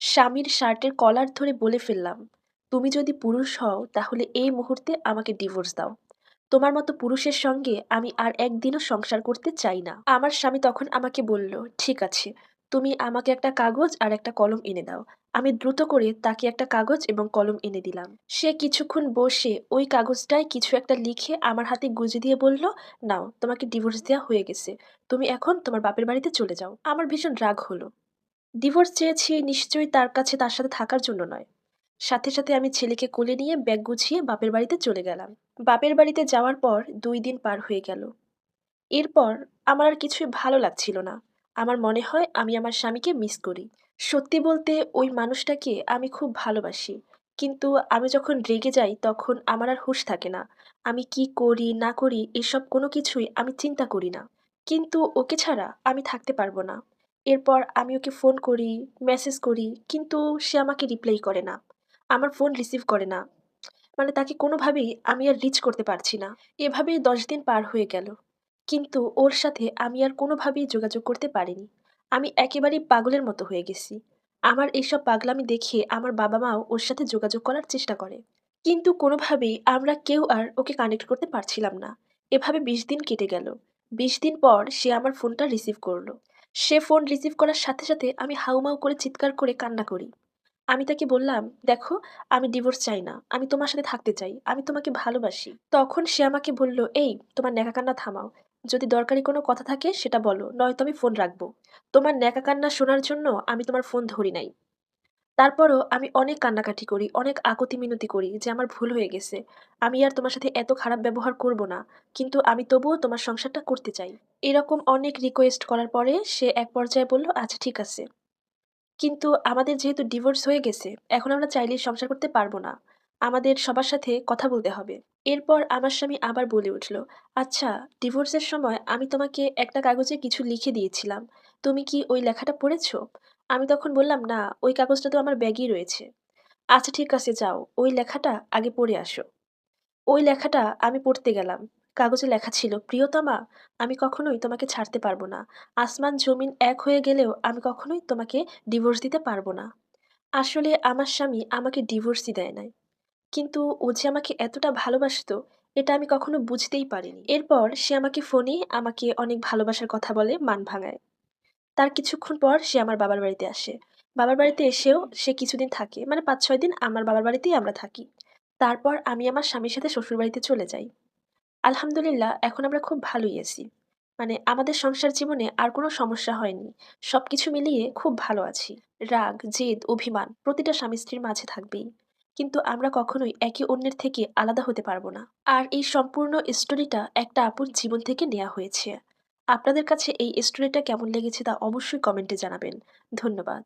স্বামীর শার্টের কলার ধরে বলে ফেললাম, "তুমি যদি পুরুষ হও তাহলে এই মুহূর্তে আমাকে ডিভোর্স দাও। তোমার মতো পুরুষের সঙ্গে আমি আর একদিনও সংসার করতে চাই না।" আমার স্বামী তখন আমাকে বলল, "ঠিক আছে, তুমি আমাকে একটা কাগজ আর একটা কলম এনে দাও।" আমি দ্রুত করে তাকে একটা কাগজ এবং কলম এনে দিলাম। সে কিছুক্ষণ বসে ওই কাগজটায় কিছু একটা লিখে আমার হাতে গুঁজে দিয়ে বলল, "নাও, তোমাকে ডিভোর্স দেওয়া হয়ে গেছে। তুমি এখন তোমার বাপের বাড়িতে চলে যাও।" আমার ভীষণ রাগ হলো। ডিভোর্স চেয়েছি নিশ্চয়ই তার কাছে তার সাথে থাকার জন্য নয়। সাথে, সাথে আমি ছেলেকে কোলে নিয়ে ব্যাগ গুছিয়ে বাপের বাড়িতে চলে গেলাম। বাপের বাড়িতে যাওয়ার পর দুই দিন পার হয়ে গেল। এরপর আমার আর কিছুই ভালো লাগছিল না। আমার মনে হয় আমি আমার স্বামীকে মিস করি। সত্যি বলতে ওই মানুষটাকে আমি খুব ভালোবাসি। কিন্তু আমি যখন রেগে যাই তখন আমার আর হুঁশ থাকে না। আমি কি করি না করি এসব কোনো কিছুই আমি চিন্তা করি না। কিন্তু ওকে ছাড়া আমি থাকতে পারব না। এরপর আমি ওকে ফোন করি, মেসেজ করি কিন্তু সে আমাকে রিপ্লাই করে না। আমার ফোন রিসিভ করে না। মানে তাকে কোনোভাবেই আমি আর রিচ করতে পারছি না। এভাবেই ১০ দিন পার হয়ে গেল। কিন্তু ওর সাথে আমি আর কোনোভাবেই যোগাযোগ করতে পারিনি। আমি একেবারেই পাগলের মতো হয়ে গেছি। আমার এইসব পাগলামি দেখে আমার বাবা-মাও ওর সাথে যোগাযোগ করার চেষ্টা করে। কিন্তু কোনোভাবেই আমরা কেউ আর ওকে কানেক্ট করতে পারছিলাম না। এভাবে ২০ দিন কেটে গেল। ২০ দিন পর সে আমার ফোনটা রিসিভ করল। সে ফোন রিসিভ করার সাথে, সাথে আমি হাউমাউ করে চিৎকার করে কান্না করি। আমি তাকে বললাম, "দেখো, আমি ডিভোর্স চাই না। আমি তোমার সাথে থাকতে চাই। আমি তোমাকে ভালোবাসি।" তখন সে আমাকে বলল, "এই, তোমার ন্যাকা কান্না থামাও। যদি দরকারি কোনো কথা থাকে সেটা বলো, নয়তো আমি ফোন রাখব। তোমার ন্যাকা কান্না শোনার জন্য আমি তোমার ফোন ধরি নাই।" তারপরও আমি অনেক কান্নাকাটি করি, অনেক আকুতি মিনতি করি যে আমার ভুল হয়ে গেছে। আমি আর তোমার সাথে এত খারাপ ব্যবহার করব না। কিন্তু আমি তবুও তোমার সংসারটা করতে চাই। এরকম অনেক রিকোয়েস্ট করার পরে সে এক পর্যায়ে বলল, "আচ্ছা ঠিক আছে।" কিন্তু আমাদের যেহেতু ডিভোর্স হয়ে গেছে, এখন আমরা চাইলে সংসার করতে পারব না। আমাদের সবার সাথে কথা বলতে হবে। এরপর আমার স্বামী আবার বলে উঠল, "আচ্ছা, ডিভোর্সের সময় আমি তোমাকে একটা কাগজে কিছু লিখে দিয়েছিলাম। তুমি কি ওই লেখাটা পড়েছ?" আমি তখন বললাম, "না, ওই কাগজটা তো আমার ব্যাগেই রয়েছে।" "আচ্ছা ঠিক আছে যাও, ওই লেখাটা আগে পড়ে আসো।" ওই লেখাটা আমি পড়তে গেলাম। কাগজে লেখা ছিল, "প্রিয়তমা, আমি কখনোই তোমাকে ছাড়তে পারব না। আসমান জমিন এক হয়ে গেলেও আমি কখনোই তোমাকে ডিভোর্স দিতে পারব না।" আসলে আমার স্বামী আমাকে ডিভোর্সই দেয় নাই। কিন্তু ও যে আমাকে এতটা ভালোবাসত এটা আমি কখনো বুঝতেই পারিনি। এরপর সে আমাকে ফোনে আমাকে অনেক ভালোবাসার কথা বলে মান ভাঙায়। তার কিছুক্ষণ পর সে আমার বাবার বাড়িতে আসে। বাবার বাড়িতে এসেও সে কিছুদিন থাকে। মানে ৫-৬ দিন আমার বাবার বাড়িতেই আমরা থাকি। তারপর আমি আমার স্বামীর সাথে শ্বশুরবাড়িতে চলে যাই। আলহামদুলিল্লাহ এখন আমরা খুব ভালোই আছি। মানে আমাদের সংসার জীবনে আর কোনো সমস্যা হয়নি। সব কিছু মিলিয়ে খুব ভালো আছি। রাগ, জেদ, অভিমান প্রতিটা স্বামী-স্ত্রীর মাঝে থাকবেই। কিন্তু আমরা কখনোই একে অন্যের থেকে আলাদা হতে পারব না। আর এই সম্পূর্ণ স্টোরিটা একটা আপুর জীবন থেকে নেওয়া হয়েছে। আপনাদের কাছে এই স্টোরিটা কেমন লেগেছে তা অবশ্যই কমেন্টে জানাবেন। ধন্যবাদ।